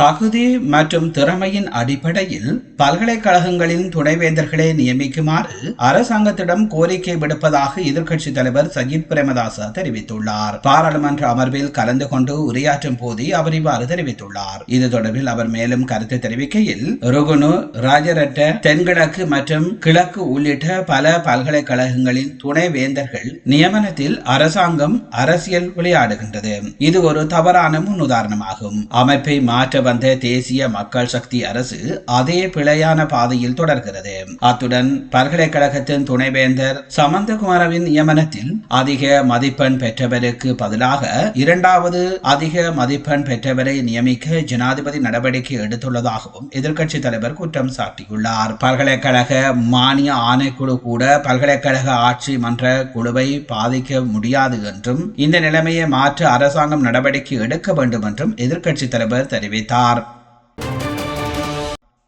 தகுதி மற்றும் திறமையின் அடிப்படையில் பல்கலைக்கழகங்களின் துணைவேந்தர்களை நியமிக்குமாறு அரசாங்கத்திடம் கோரிக்கை விடுப்பதாக எதிர்க்கட்சித் தலைவர் சஜித் பிரேமதாச தெரிவித்துள்ளார். பாராளுமன்ற அமர்வில் கலந்து கொண்டு உரையாற்றும் போதே அவர் இவ்வாறு தெரிவித்துள்ளார். இது தொடர்பில் அவர் மேலும் கருத்து தெரிவிக்கையில் ருகுனு ராஜரட்ட தென்கிழக்கு மற்றும் கிழக்கு உள்ளிட்ட பல பல்கலைக்கழகங்களின் துணைவேந்தர்கள் நியமனத்தில் அரசாங்கம் அரசியல் விளையாடுகின்றது. இது ஒரு தவறான முன்னுதாரணமாகும். அமைப்பை மாற்ற வந்த தேசிய மக்கள் சக்தி அரசு அதே பிழையான பாதையில் தொடர்கிறது. அத்துடன் பல்கலைக்கழகத்தின் துணைவேந்தர் சமந்தகுமாரவின் நியமனத்தில் அதிக மதிப்பெண் பெற்றவருக்கு பதிலாக இரண்டாவது அதிக மதிப்பெண் பெற்றவரை நியமிக்க ஜனாதிபதி நடவடிக்கை எடுத்துள்ளதாகவும் எதிர்க்கட்சி தலைவர் குற்றம் சாட்டியுள்ளார். பல்கலைக்கழக மானிய ஆணைக்குழு கூட பல்கலைக்கழக ஆட்சி மன்ற குழுவை பாதிக்க முடியாது என்றும் இந்த நிலைமையை மாற்ற அரசாங்கம் நடவடிக்கை எடுக்க வேண்டும் என்றும் எதிர்க்கட்சி தலைவர் தெரிவித்தார். car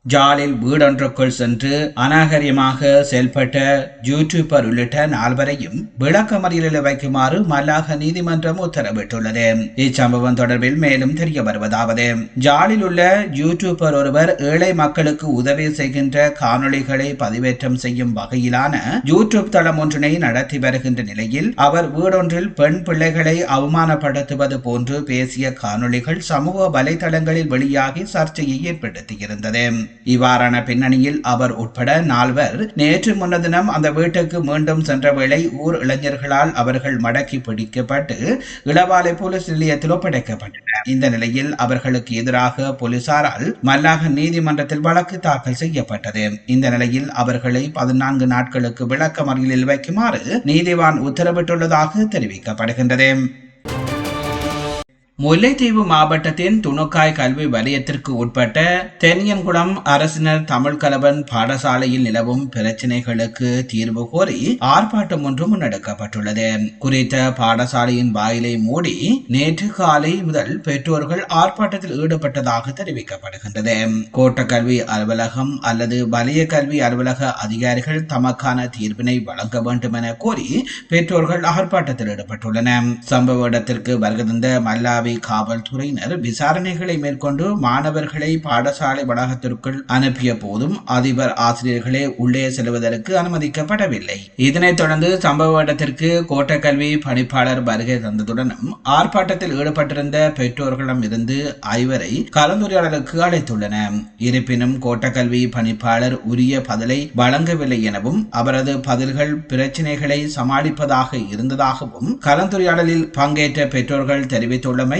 ஜாலில் வீடொன்றுக்குள் சென்று அநாகரியமாக செயல்பட்ட யூடியூபர் உள்ளிட்ட நால்வரையும் விளக்கமறியலில் வைக்குமாறு மல்லாக நீதிமன்றம் உத்தரவிட்டுள்ளது. இச்சம்பவம் தொடர்பில் மேலும் தெரிய வருவதாவது. ஜாலில் உள்ள யூடியூபர் ஒருவர் ஏழை மக்களுக்கு உதவி செய்கின்ற காணொளிகளை பதிவேற்றம் செய்யும் வகையிலான யூடியூப் தளம் ஒன்றினை நடத்தி வருகின்ற நிலையில் அவர் வீடொன்றில் பெண் பிள்ளைகளை அவமானப்படுத்துவது போன்று பேசிய காணொளிகள் சமூக வலைதளங்களில் வெளியாகி சர்ச்சையை ஏற்படுத்தியிருந்தது. இவ்வாறான பின்னணியில் அவர் உட்பட நால்வர் நேற்று முன்னதினம் அந்த வீட்டுக்கு மீண்டும் சென்ற வேளை ஊர் இளைஞர்களால் அவர்கள் மடக்கி பிடிக்கப்பட்டு இளவாலை போலீஸ் நிலையத்தில் ஒப்படைக்கப்பட்டனர். இந்த நிலையில் அவர்களுக்கு எதிராக போலீசாரால் மல்லாக நீதிமன்றத்தில் வழக்கு தாக்கல் செய்யப்பட்டது. இந்த நிலையில் அவர்களை பதினான்கு நாட்களுக்கு விளக்க மறியலில் வைக்குமாறு நீதிவான் உத்தரவிட்டுள்ளதாக தெரிவிக்கப்படுகின்றது. முல்லைத்தீவு மாவட்டத்தின் துணுக்காய் கல்வி வலயத்திற்கு உட்பட்ட தென்னியன்குளம் அரசினர் தமிழ் கலவன் பாடசாலையில் நிலவும் பிரச்சினைகளுக்கு தீர்வு கோரி ஆர்ப்பாட்டம் ஒன்று முன்னெடுக்கப்பட்டுள்ளது குறித்த பாடசாலையின் வாயிலை மூடி நேற்று காலை முதல் பெற்றோர்கள் ஆர்ப்பாட்டத்தில் ஈடுபட்டதாக தெரிவிக்கப்படுகின்றது. கோட்ட கல்வி அலுவலகம் அல்லது வலய கல்வி அலுவலக அதிகாரிகள் தமக்கான தீர்ப்பினை வழங்க வேண்டும் என கோரி பெற்றோர்கள் ஆர்ப்பாட்டத்தில் ஈடுபட்டுள்ளனர். சம்பவ இடத்திற்கு வருகின்ற மல்லாவி மல்லாவி காவல்துறையினர் விசாரணைகளை மேற்கொண்டு மாணவர்களை பாடசாலை வளாகத்திற்குள் அனுப்பிய போதும் அதிபர் ஆசிரியர்களே உள்ளே செல்வதற்கு அனுமதிக்கப்படவில்லை. இதனைத் தொடர்ந்து சம்பவ இடத்திற்கு கோட்டக்கல்வி பணிப்பாளர் வருகை தந்ததுடனும் ஆர்ப்பாட்டத்தில் ஈடுபட்டிருந்த பெற்றோர்களிடம் இருந்து ஐவரை கலந்துரையாடலுக்கு அழைத்துள்ளனர். இருப்பினும் கோட்டக்கல்வி பணிப்பாளர் உரிய பதிலை வழங்கவில்லை எனவும் அவரது பதில்கள் பிரச்சினைகளை சமாளிப்பதாக இருந்ததாகவும் கலந்துரையாடலில் பங்கேற்ற பெற்றோர்கள் தெரிவித்துள்ளமை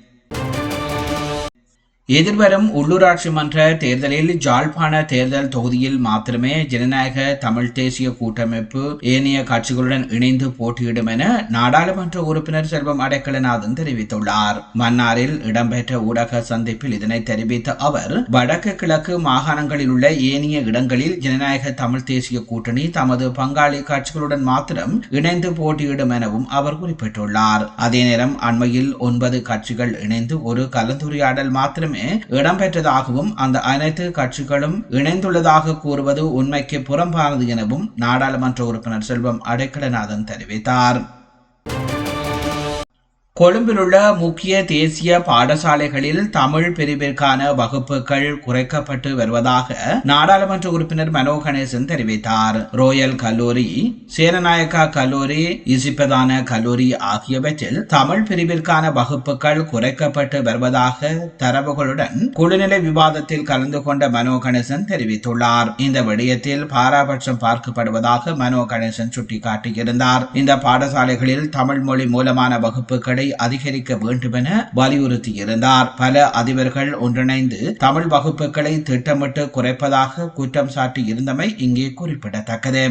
எதிர்வரும் உள்ளூராட்சி மன்ற தேர்தலில் ஜாழ்ப்பாண தேர்தல் தொகுதியில் மாத்திரமே ஜனநாயக தமிழ் தேசிய கூட்டமைப்பு ஏனைய கட்சிகளுடன் இணைந்து போட்டியிடும் என நாடாளுமன்ற உறுப்பினர் செல்வம் அடைக்கலநாதன் தெரிவித்துள்ளார். மன்னாரில் இடம்பெற்ற ஊடக சந்திப்பில் இதனை தெரிவித்த அவர் வடக்கு கிழக்கு மாகாணங்களில் உள்ள ஏனைய இடங்களில் ஜனநாயக தமிழ் தேசிய கூட்டணி தமது பங்காளி கட்சிகளுடன் மாத்திரம் இணைந்து போட்டியிடும் எனவும் அவர் குறிப்பிட்டுள்ளார். அதே நேரம் அண்மையில் ஒன்பது கட்சிகள் இணைந்து ஒரு கலந்துரையாடல் மாத்திரமே இடம்பெற்றதாகவும் அந்த அனைத்து கட்சிகளும் இணைந்துள்ளதாக கூறுவது உண்மைக்கு புறம்பானது எனவும் நாடாளுமன்ற உறுப்பினர் செல்வம் அடைக்கலநாதன் தெரிவித்தார். கொழும்பிலுள்ள முக்கிய தேசிய பாடசாலைகளில் தமிழ் பிரிவிற்கான வகுப்புகள் குறைக்கப்பட்டு வருவதாக நாடாளுமன்ற உறுப்பினர் மனோ கணேசன் தெரிவித்தார். ரோயல் கல்லூரி சேரநாயக்கா கல்லூரி இசிப்பதான கல்லூரி ஆகியவற்றில் தமிழ் பிரிவிற்கான வகுப்புகள் குறைக்கப்பட்டு வருவதாக தரவுகளுடன் குழுநிலை விவாதத்தில் கலந்து கொண்ட மனோ கணேசன் தெரிவித்துள்ளார். இந்த விடயத்தில் பாராபட்சம் பார்க்கப்படுவதாக மனோ கணேசன் சுட்டிக்காட்டியிருந்தார். இந்த பாடசாலைகளில் தமிழ் மொழி மூலமான வகுப்புகளை அதிகரிக்க வேண்டும் என வலியுறுத்தியிருந்தார் பல அதிபர்கள் ஒன்றிணைந்து தமிழ் வகுப்புகளை திட்டமிட்டு குறைப்பதாக குற்றம் சாட்டி இருந்தமை இங்கே குறிப்பிடத்தக்கது.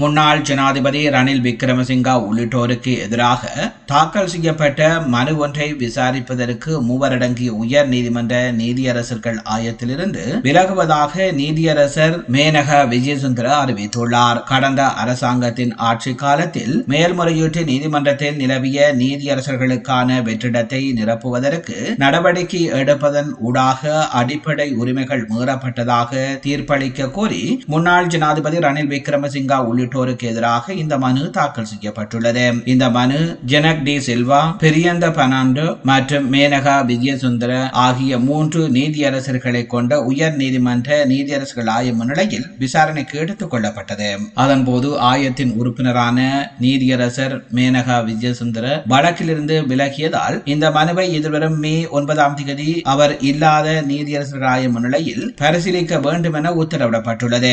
முன்னாள் ஜனாதிபதி ரணில் விக்ரமசிங்கா உள்ளிட்டோருக்கு எதிராக தாக்கல் செய்யப்பட்ட மனு ஒன்றை விசாரிப்பதற்கு மூவரடங்கிய உயர் நீதிமன்ற நீதியரசர்கள் ஆயத்திலிருந்து விலகுவதாக நீதியரசர் மேனக விஜயசுந்தர அறிவித்துள்ளார். கடந்த அரசாங்கத்தின் ஆட்சி காலத்தில் மேல்முறையீட்டு நீதிமன்றத்தில் நிலவிய நீதியரசர்களுக்கான வெற்றிடத்தை நிரப்புவதற்கு நடவடிக்கை எடுப்பதன் ஊடாக அடிப்படை உரிமைகள் மீறப்பட்டதாக தீர்ப்பளிக்க கோரி முன்னாள் ஜனாதிபதி ரணில் விக்ரமசிங்கா உள்ளிட்ட உள்ளிட்டோருக்கு எதிராக இந்த மனு தாக்கல் செய்யப்பட்டுள்ளது. இந்த மனு ஜெனக் டி சில்வா பெரியந்த பனாண்டு மற்றும் மேனகா விஜயசுந்தர ஆகிய மூன்று நீதியரசர்களை கொண்ட உயர் நீதிமன்ற நீதியரசர்கள் ஆய முன்னிலையில் விசாரணைக்கு எடுத்துக் கொள்ளப்பட்டது. அதன்போது ஆயத்தின் உறுப்பினரான நீதியரசர் மேனகா விஜயசுந்தர வழக்கிலிருந்து விலகியதால் இந்த மனுவை எதிர்வரும் மே ஒன்பதாம் தேதி அவர் இல்லாத நீதியரசர் ஆய முன்னிலையில் பரிசீலிக்க வேண்டும் என உத்தரவிடப்பட்டுள்ளது.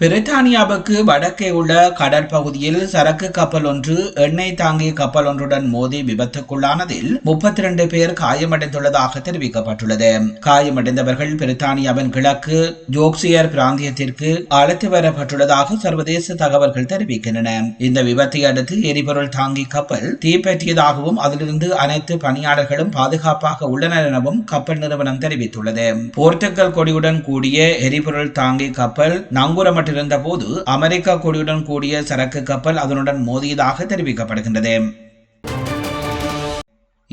பிரித்தானியாவுக்கு வடக்கே உள்ள கடற்பகுதியில் சரக்கு கப்பல் ஒன்று எண்ணெய் தாங்கிய கப்பல் ஒன்றுடன் மோதி விபத்துக்குள்ளானதில் முப்பத்தி இரண்டு பேர் காயமடைந்துள்ளதாக தெரிவிக்கப்பட்டுள்ளது. காயமடைந்தவர்கள் பிரித்தானியாவின் கிழக்கு ஜோக்சியர் பிராந்தியத்திற்கு அழைத்து வரப்பட்டுள்ளதாக சர்வதேச தகவல்கள் தெரிவிக்கின்றன. இந்த விபத்தை அடுத்து எரிபொருள் தாங்கி கப்பல் தீப்பற்றியதாகவும் அதிலிருந்து அனைத்து பணியாளர்களும் பாதுகாப்பாக உள்ளனர் எனவும் கப்பல் நிறுவனம் தெரிவித்துள்ளது. போர்த்துகல் கொடியுடன் கூடிய எரிபொருள் தாங்கி கப்பல் நங்குரம் செய்யப்பட்டிருந்த போது அமெரிக்கா கொடியுடன் கூடிய சரக்கு கப்பல் அதனுடன் மோதியதாக தெரிவிக்கப்படுகின்றது.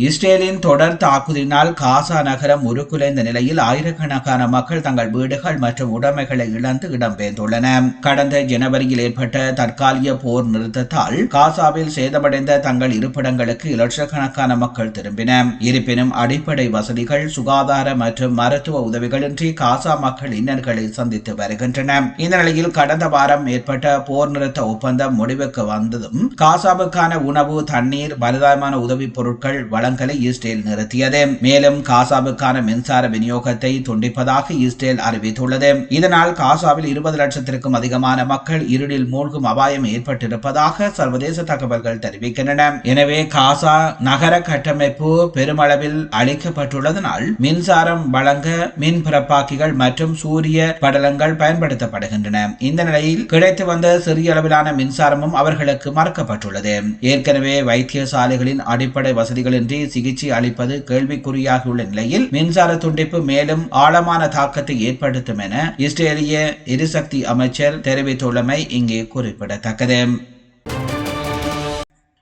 இஸ்ரேலின் தொடர் தாக்குதலினால் காசா நகரம் உருக்குலைந்த நிலையில் ஆயிரக்கணக்கான மக்கள் தங்கள் வீடுகள் மற்றும் உடைமைகளை இழந்து இடம்பெயர்ந்துள்ளன. கடந்த ஜனவரியில் ஏற்பட்ட தற்காலிக போர் நிறுத்தத்தால் காசாவில் சேதமடைந்த தங்கள் இருப்பிடங்களுக்கு லட்சக்கணக்கான மக்கள் திரும்பின. இருப்பினும் அடிப்படை வசதிகள் சுகாதார மற்றும் மருத்துவ உதவிகளின்றி காசா மக்கள் இன்னல்களை சந்தித்து வருகின்றன. இந்த நிலையில் கடந்த வாரம் ஏற்பட்ட போர் நிறுத்த ஒப்பந்தம் முடிவுக்கு வந்ததும் காசாவுக்கான உணவு தண்ணீர் பலதாரமான உதவிப் பொருட்கள் வளங்களை இஸ்ரேல் நிறுத்தியது. மேலும் காசாவுக்கான மின்சார விநியோகத்தை துண்டிப்பதாக இஸ்ரேல் அறிவித்துள்ளது. இதனால் காசாவில் இருபது லட்சத்திற்கும் அதிகமான மக்கள் இருளில் மூழ்கும் அபாயம் ஏற்பட்டிருப்பதாக சர்வதேச தகவல்கள் தெரிவிக்கின்றன. எனவே காசா நகர கட்டமைப்பு பெருமளவில் அளிக்கப்பட்டுள்ளதனால் மின்சாரம் வழங்க மின் பிறப்பாக்கிகள் மற்றும் சூரிய படலங்கள் பயன்படுத்தப்படுகின்றன. இந்த நிலையில் கிடைத்து வந்த சிறிய அளவிலான மின்சாரமும் அவர்களுக்கு மறுக்கப்பட்டுள்ளது. ஏற்கனவே வைத்தியசாலைகளின் அடிப்படை வசதிகளின்றி இன்றி சிகிச்சை அளிப்பது கேள்விக்குறியாகியுள்ள நிலையில் மின்சார துண்டிப்பு மேலும் ஆழமான தாக்கத்தை ஏற்படுத்தும் என இஸ்ரேலிய எரிசக்தி அமைச்சர் தெரிவித்துள்ளமை இங்கே குறிப்பிடத்தக்கது.